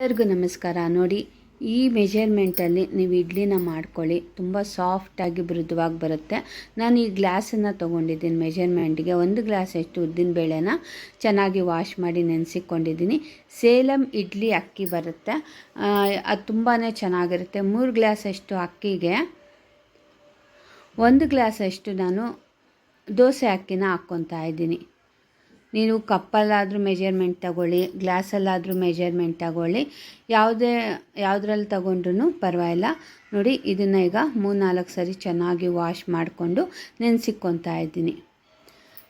ಎಲ್ಲರಿಗೂ ನಮಸ್ಕಾರ. ನೋಡಿ, ಈ ಮೆಜರ್ಮೆಂಟಲ್ಲಿ ನೀವು ಇಡ್ಲಿನ ಮಾಡ್ಕೊಳ್ಳಿ. ತುಂಬ ಸಾಫ್ಟಾಗಿ ಮೃದುವಾಗಿ ಬರುತ್ತೆ. ನಾನು ಈ ಗ್ಲಾಸನ್ನು ತೊಗೊಂಡಿದ್ದೀನಿ ಮೆಜರ್ಮೆಂಟ್ಗೆ ಒಂದು ಗ್ಲಾಸ್ ಅಷ್ಟು ಉದ್ದಿನ ಬೇಳೆನ ಚೆನ್ನಾಗಿ ವಾಶ್ ಮಾಡಿ ನೆನೆಸಿಕೊಂಡಿದ್ದೀನಿ. ಸೇಲಂ ಇಡ್ಲಿ ಅಕ್ಕಿ ಬರುತ್ತೆ. ಅದು ತುಂಬಾ ಚೆನ್ನಾಗಿರುತ್ತೆ. ಮೂರು ಗ್ಲಾಸ್ ಅಷ್ಟು ಅಕ್ಕಿಗೆ, ಒಂದು ಗ್ಲಾಸ್ ಅಷ್ಟು ನಾನು ದೋಸೆ ಅಕ್ಕಿನ ಹಾಕ್ಕೊತಾ ಇದ್ದೀನಿ. ನೀವು ಕಪ್ಪಲ್ಲಾದರೂ ಮೆಜರ್ಮೆಂಟ್ ತಗೊಳ್ಳಿ ಗ್ಲಾಸಲ್ಲಾದರೂ ಮೆಜರ್ಮೆಂಟ್ ತಗೊಳ್ಳಿ, ಯಾವುದೇ, ಯಾವುದ್ರಲ್ಲಿ ತಗೊಂಡ್ರೂ ಪರವಾಗಿಲ್ಲ. ನೋಡಿ, ಇದನ್ನು ಈಗ ಮೂರು ನಾಲ್ಕು ಸರಿ ಚೆನ್ನಾಗಿ ವಾಶ್ ಮಾಡಿಕೊಂಡು ನೆನೆಸಿಕ್ಕೊತಾ ಇದ್ದೀನಿ.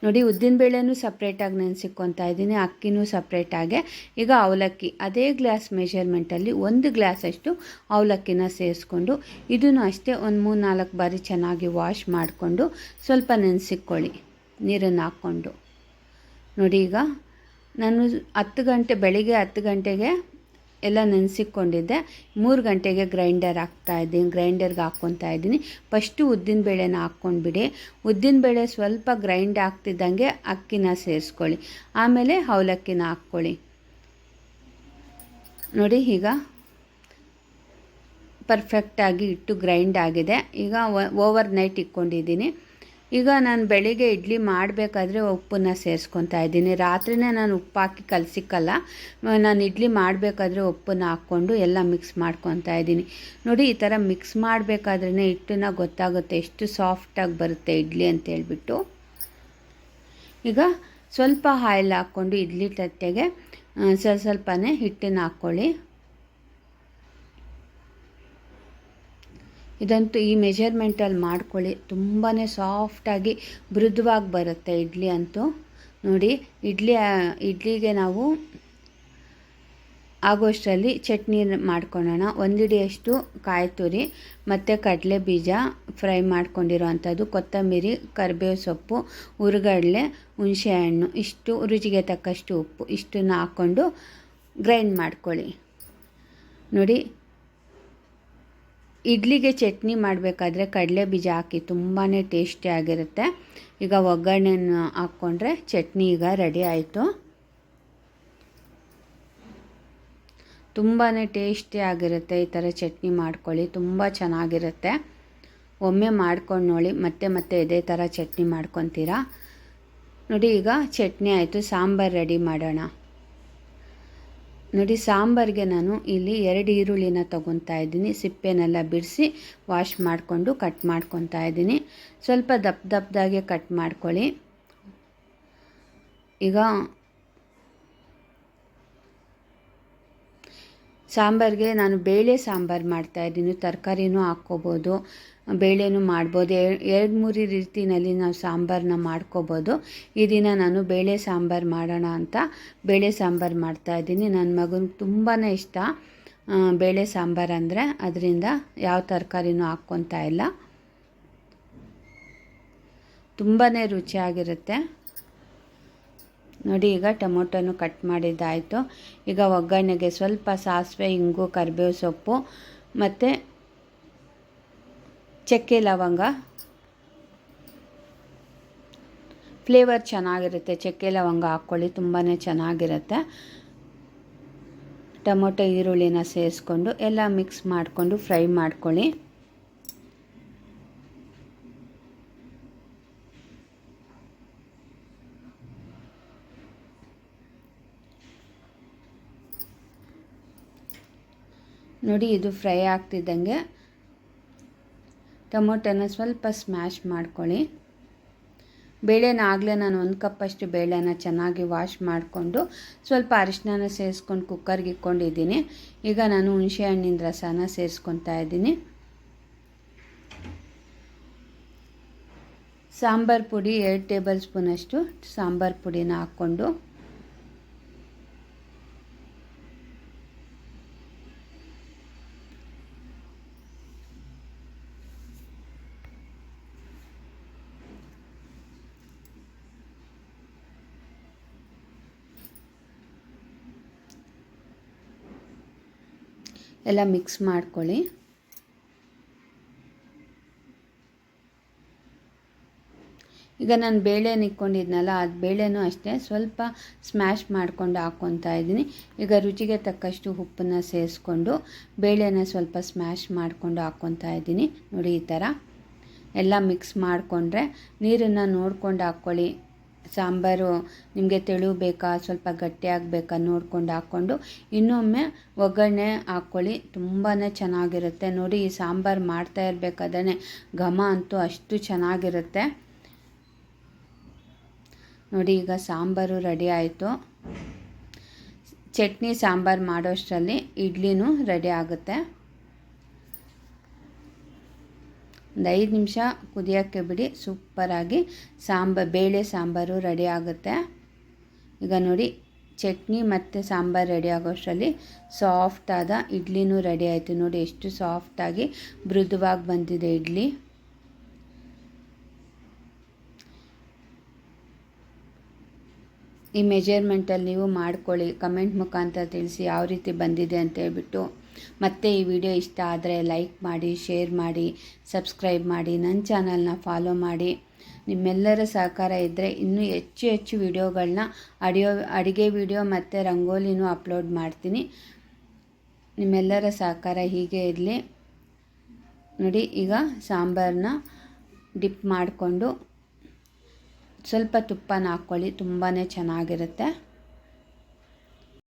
ನೋಡಿ, ಉದ್ದಿನ ಉದ್ದಿನಬೇಳೆನೂ ಸಪ್ರೇಟಾಗಿ ನೆನೆಸಿಕ್ಕೊತಾ ಇದ್ದೀನಿ, ಅಕ್ಕಿನೂ ಸಪ್ರೇಟಾಗೆ ಈಗ ಅವಲಕ್ಕಿ, ಅದೇ ಗ್ಲಾಸ್ ಮೆಷರ್ಮೆಂಟಲ್ಲಿ ಒಂದು ಗ್ಲಾಸಷ್ಟು ಅವಲಕ್ಕಿನ ಸೇರಿಸ್ಕೊಂಡು, ಇದನ್ನು ಅಷ್ಟೇ ಒಂದು ಮೂರು ನಾಲ್ಕು ಬಾರಿ ಚೆನ್ನಾಗಿ ವಾಶ್ ಮಾಡಿಕೊಂಡು ಸ್ವಲ್ಪ ನೆನೆಸಿಕ್ಕೊಳ್ಳಿ ನೀರನ್ನು ಹಾಕ್ಕೊಂಡು. ನೋಡಿ ಈಗ ನಾನು ಹತ್ತು ಗಂಟೆ, ಬೆಳಿಗ್ಗೆ ಹತ್ತು ಗಂಟೆಗೆ ಎಲ್ಲ ನೆನೆಸಿಕೊಂಡಿದ್ದೆ. ಮೂರು ಗಂಟೆಗೆ ಗ್ರೈಂಡರ್ ಹಾಕ್ತಾ ಇದ್ದೀನಿ, ಗ್ರೈಂಡರ್ಗೆ ಹಾಕ್ಕೊತಾ ಇದ್ದೀನಿ. ಫಸ್ಟು ಉದ್ದಿನಬೇಳೆನ ಹಾಕ್ಕೊಂಡ್ಬಿಡಿ. ಉದ್ದಿನಬೇಳೆ ಸ್ವಲ್ಪ ಗ್ರೈಂಡ್ ಆಗ್ತಿದ್ದಂಗೆ ಅಕ್ಕಿನ ಸೇರಿಸ್ಕೊಳ್ಳಿ. ಆಮೇಲೆ ಅವಲಕ್ಕಿನ ಹಾಕ್ಕೊಳ್ಳಿ. ನೋಡಿ ಈಗ ಪರ್ಫೆಕ್ಟಾಗಿ ಇಟ್ಟು ಗ್ರೈಂಡ್ ಆಗಿದೆ. ಈಗ ಓವರ್ ನೈಟ್ ಇಟ್ಕೊಂಡಿದ್ದೀನಿ. ಈಗ ನಾನು ಬೆಳಿಗ್ಗೆ ಇಡ್ಲಿ ಮಾಡಬೇಕಾದ್ರೆ ಉಪ್ಪನ್ನ ಸೇರಿಸ್ಕೊತಾ ಇದ್ದೀನಿ. ರಾತ್ರಿನೇ ನಾನು ಉಪ್ಪು ಹಾಕಿ ಕಲಸಿಕ್ಕಲ್ಲ, ನಾನು ಇಡ್ಲಿ ಮಾಡಬೇಕಾದ್ರೆ ಉಪ್ಪನ್ನ ಹಾಕ್ಕೊಂಡು ಎಲ್ಲ ಮಿಕ್ಸ್ ಮಾಡ್ಕೊತಾ ಇದ್ದೀನಿ. ನೋಡಿ, ಈ ಥರ ಮಿಕ್ಸ್ ಮಾಡಬೇಕಾದ್ರೇ ಹಿಟ್ಟನ್ನ ಗೊತ್ತಾಗುತ್ತೆ ಎಷ್ಟು ಸಾಫ್ಟಾಗಿ ಬರುತ್ತೆ ಇಡ್ಲಿ ಅಂತ ಹೇಳ್ಬಿಟ್ಟು ಈಗ ಸ್ವಲ್ಪ ಆಯಿಲ್ ಹಾಕ್ಕೊಂಡು ಇಡ್ಲಿ ತಟ್ಟೆಗೆ ಸ್ವಲ್ಪ ಸ್ವಲ್ಪನೇ ಹಿಟ್ಟನ್ನು ಹಾಕ್ಕೊಳ್ಳಿ ಇದಂತೂ ಈ ಮೆಜರ್ಮೆಂಟಲ್ಲಿ ಮಾಡ್ಕೊಳ್ಳಿ. ತುಂಬಾ ಸಾಫ್ಟಾಗಿ ಮೃದುವಾಗಿ ಬರುತ್ತೆ ಇಡ್ಲಿ ಅಂತೂ. ನೋಡಿ, ಇಡ್ಲಿ ಇಡ್ಲಿಗೆ ನಾವು ಆಗೋಷ್ಟರಲ್ಲಿ ಚಟ್ನಿ ಮಾಡ್ಕೊಳ್ಳೋಣ. ಒಂದಿಡಿಯಷ್ಟು ಕಾಯಿ ತುರಿ, ಮತ್ತು ಕಡಲೆ ಬೀಜ ಫ್ರೈ ಮಾಡ್ಕೊಂಡಿರೋ ಅಂಥದ್ದು ಕೊತ್ತಂಬರಿ, ಕರಿಬೇವು ಸೊಪ್ಪು, ಹುರುಗಡಲೆ, ಹುಣಸೆಹಣ್ಣು, ಇಷ್ಟು ರುಚಿಗೆ ತಕ್ಕಷ್ಟು ಉಪ್ಪು, ಇಷ್ಟನ್ನು ಹಾಕ್ಕೊಂಡು ಗ್ರೈಂಡ್ ಮಾಡ್ಕೊಳ್ಳಿ. ನೋಡಿ ಇಡ್ಲಿಗೆ ಚಟ್ನಿ ಮಾಡಬೇಕಾದ್ರೆ ಕಡಲೆ ಬೀಜ ಹಾಕಿ ತುಂಬಾ ಟೇಸ್ಟಿಯಾಗಿರುತ್ತೆ ಈಗ ಒಗ್ಗರಣೆಯನ್ನು ಹಾಕ್ಕೊಂಡ್ರೆ ಚಟ್ನಿ ಈಗ ರೆಡಿ ಆಯಿತು. ತುಂಬಾ ಟೇಸ್ಟಿಯಾಗಿರುತ್ತೆ ಈ ಥರ ಚಟ್ನಿ ಮಾಡ್ಕೊಳ್ಳಿ, ತುಂಬ ಚೆನ್ನಾಗಿರುತ್ತೆ. ಒಮ್ಮೆ ಮಾಡ್ಕೊಂಡು ನೋಡಿ, ಮತ್ತೆ ಮತ್ತೆ ಇದೇ ಥರ ಚಟ್ನಿ ಮಾಡ್ಕೊತೀರಾ? ನೋಡಿ, ಈಗ ಚಟ್ನಿ ಆಯಿತು, ಸಾಂಬಾರು ರೆಡಿ ಮಾಡೋಣ. ನೋಡಿ, ಸಾಂಬಾರಿಗೆ ನಾನು ಇಲ್ಲಿ ಎರಡು ಈರುಳ್ಳಿನ ತೊಗೊತಾ ಇದ್ದೀನಿ. ಸಿಪ್ಪೆನೆಲ್ಲ ಬಿಡಿಸಿ ವಾಶ್ ಮಾಡಿಕೊಂಡು ಕಟ್ ಮಾಡ್ಕೊತಾ ಇದ್ದೀನಿ. ಸ್ವಲ್ಪ ದಪ್ಪ ದಪ್ಪದಾಗೆ ಕಟ್ ಮಾಡ್ಕೊಳ್ಳಿ. ಈಗ ಸಾಂಬಾರಿಗೆ ನಾನು ಬೇಳೆ ಸಾಂಬಾರು ಮಾಡ್ತಾಯಿದ್ದೀನಿ ತರಕಾರಿನೂ ಹಾಕ್ಕೋಬೋದು. ಬೇಳೆನೂ ಮಾಡ್ಬೋದು. ಎರಡು ಮೂರು ರೀತಿಯಲ್ಲಿ ನಾವು ಸಾಂಬಾರನ್ನ ಮಾಡ್ಕೋಬೋದು. ಈ ದಿನ ನಾನು ಬೇಳೆ ಸಾಂಬಾರು ಮಾಡೋಣ ಅಂತ ಬೇಳೆ ಸಾಂಬಾರು ಮಾಡ್ತಾಯಿದ್ದೀನಿ ನನ್ನ ಮಗನಿಗೆ ತುಂಬಾ ಇಷ್ಟ. ಬೇಳೆ ಸಾಂಬಾರು ಅಂದರೆ ಅದರಿಂದ ಯಾವ ತರಕಾರಿನೂ ಹಾಕ್ಕೊತಾ ಇಲ್ಲ. ತುಂಬಾ ರುಚಿಯಾಗಿರುತ್ತೆ. ನೋಡಿ, ಈಗ ಟೊಮೊಟೊನು ಕಟ್ ಮಾಡಿದ್ದಾಯಿತು. ಈಗ ಒಗ್ಗರಣೆಗೆ ಸ್ವಲ್ಪ ಸಾಸಿವೆ, ಇಂಗು, ಕರಿಬೇವು ಸೊಪ್ಪು ಮತ್ತು ಚಕ್ಕೆ ಲವಂಗ. ಫ್ಲೇವರ್ ಚೆನ್ನಾಗಿರುತ್ತೆ. ಚಕ್ಕೆ ಲವಂಗ ಹಾಕ್ಕೊಳ್ಳಿ ತುಂಬಾ ಚೆನ್ನಾಗಿರುತ್ತೆ. ಟೊಮೊಟೊ, ಈರುಳ್ಳಿನ ಸೇರಿಸ್ಕೊಂಡು ಎಲ್ಲ ಮಿಕ್ಸ್ ಮಾಡಿಕೊಂಡು ಫ್ರೈ ಮಾಡ್ಕೊಳ್ಳಿ. ನೋಡಿ ಇದು ಫ್ರೈ ಆಗ್ತಿದ್ದಂಗೆ. ಟೊಮೊಟೊನ ಸ್ವಲ್ಪ ಸ್ಮ್ಯಾಶ್ ಮಾಡ್ಕೊಳ್ಳಿ. ಬೇಳೆನ ಆಗಲೇ ನಾನು ಒಂದು ಕಪ್ಪಷ್ಟು ಬೇಳೆನ ಚೆನ್ನಾಗಿ ವಾಶ್ ಮಾಡಿಕೊಂಡು ಸ್ವಲ್ಪ ಅರಿಶಿನ ಸೇರಿಸ್ಕೊಂಡು ಕುಕ್ಕರ್ಗೆ ಇಟ್ಕೊಂಡಿದ್ದೀನಿ ಈಗ ನಾನು ಹುಣಸೆ ಹಣ್ಣಿನ ರಸನ ಸೇರಿಸ್ಕೊತಾ ಇದ್ದೀನಿ. ಸಾಂಬಾರು ಪುಡಿ ಎರಡು ಟೇಬಲ್ ಸ್ಪೂನಷ್ಟು ಸಾಂಬಾರು ಪುಡಿನ ಹಾಕ್ಕೊಂಡು ಎಲ್ಲ ಮಿಕ್ಸ್ ಮಾಡ್ಕೊಳ್ಳಿ. ಈಗ ನಾನು ಬೇಳೆ ಇಕ್ಕೊಂಡಿದ್ನಲ್ಲ ಅದು ಬೇಳೆನೂ ಅಷ್ಟೇ, ಸ್ವಲ್ಪ ಸ್ಮ್ಯಾಶ್ ಮಾಡ್ಕೊಂಡು ಹಾಕ್ಕೊತಾ ಇದ್ದೀನಿ. ಈಗ ರುಚಿಗೆ ತಕ್ಕಷ್ಟು ಉಪ್ಪನ್ನು ಸೇರಿಸ್ಕೊಂಡು ಬೇಳೆನ ಸ್ವಲ್ಪ ಸ್ಮ್ಯಾಶ್ ಮಾಡಿಕೊಂಡು ಹಾಕ್ಕೊತಾ ಇದ್ದೀನಿ. ನೋಡಿ ಈ ಥರ ಎಲ್ಲ ಮಿಕ್ಸ್ ಮಾಡಿಕೊಂಡ್ರೆ ನೀರನ್ನು ನೋಡ್ಕೊಂಡು ಹಾಕ್ಕೊಳ್ಳಿ ಸಾಂಬಾರು ನಿಮಗೆ ತೆಳು ಬೇಕಾ, ಸ್ವಲ್ಪ ಗಟ್ಟಿಯಾಗಬೇಕಾ ನೋಡ್ಕೊಂಡು ಹಾಕ್ಕೊಂಡು ಇನ್ನೊಮ್ಮೆ ಒಗ್ಗರಣೆ ಹಾಕ್ಕೊಳ್ಳಿ. ತುಂಬಾ ಚೆನ್ನಾಗಿರುತ್ತೆ. ನೋಡಿ, ಈ ಸಾಂಬಾರು ಮಾಡ್ತಾ ಇರಬೇಕಾದ್ರೆ ಘಮ ಅಂತೂ ಅಷ್ಟು ಚೆನ್ನಾಗಿರುತ್ತೆ. ನೋಡಿ, ಈಗ ಸಾಂಬಾರು ರೆಡಿ ಆಯಿತು. ಚಟ್ನಿ ಸಾಂಬಾರು ಮಾಡೋಷ್ಟರಲ್ಲಿ ಇಡ್ಲಿನೂ ರೆಡಿ ಆಗುತ್ತೆ. ಒಂದು ಐದು ನಿಮಿಷ ಕುದಿಯೋಕ್ಕೆ ಬಿಡಿ ಸೂಪರಾಗಿ ಸಾಂಬ ಬೇಳೆ ಸಾಂಬಾರು ರೆಡಿ ಆಗುತ್ತೆ. ಈಗ ನೋಡಿ, ಚಟ್ನಿ ಮತ್ತು ಸಾಂಬಾರು ರೆಡಿ ಆಗೋಷ್ಟರಲ್ಲಿ ಸಾಫ್ಟಾದ ಇಡ್ಲಿನೂ ರೆಡಿ ಆಯಿತು. ನೋಡಿ, ಎಷ್ಟು ಸಾಫ್ಟಾಗಿ ಮೃದುವಾಗಿ ಬಂದಿದೆ ಇಡ್ಲಿ. ಈ ಮೆಜರ್ಮೆಂಟಲ್ಲಿ ನೀವು ಮಾಡ್ಕೊಳ್ಳಿ. ಕಮೆಂಟ್ ಮುಖಾಂತರ ತಿಳಿಸಿ ಯಾವ ರೀತಿ ಬಂದಿದೆ ಅಂತ ಹೇಳ್ಬಿಟ್ಟು. ಮತ್ತು ಈ ವಿಡಿಯೋ ಇಷ್ಟ ಆದರೆ ಲೈಕ್ ಮಾಡಿ, ಶೇರ್ ಮಾಡಿ, ಸಬ್ಸ್ಕ್ರೈಬ್ ಮಾಡಿ ನನ್ನ ಚಾನಲ್ನ ಫಾಲೋ ಮಾಡಿ. ನಿಮ್ಮೆಲ್ಲರ ಸಹಕಾರ ಇದ್ದರೆ ಇನ್ನೂ ಹೆಚ್ಚು ಹೆಚ್ಚು ವಿಡಿಯೋಗಳನ್ನ ಅಡಿಯೋ ಅಡುಗೆ ವಿಡಿಯೋ ಮತ್ತು ರಂಗೋಲಿನೂ ಅಪ್ಲೋಡ್ ಮಾಡ್ತೀನಿ. ನಿಮ್ಮೆಲ್ಲರ ಸಹಕಾರ ಹೀಗೆ ಇರಲಿ. ನೋಡಿ, ಈಗ ಸಾಂಬಾರನ್ನ ಡಿಪ್ ಮಾಡಿಕೊಂಡು ಸ್ವಲ್ಪ ತುಪ್ಪನ ಹಾಕ್ಕೊಳ್ಳಿ ತುಂಬಾ ಚೆನ್ನಾಗಿರುತ್ತೆ.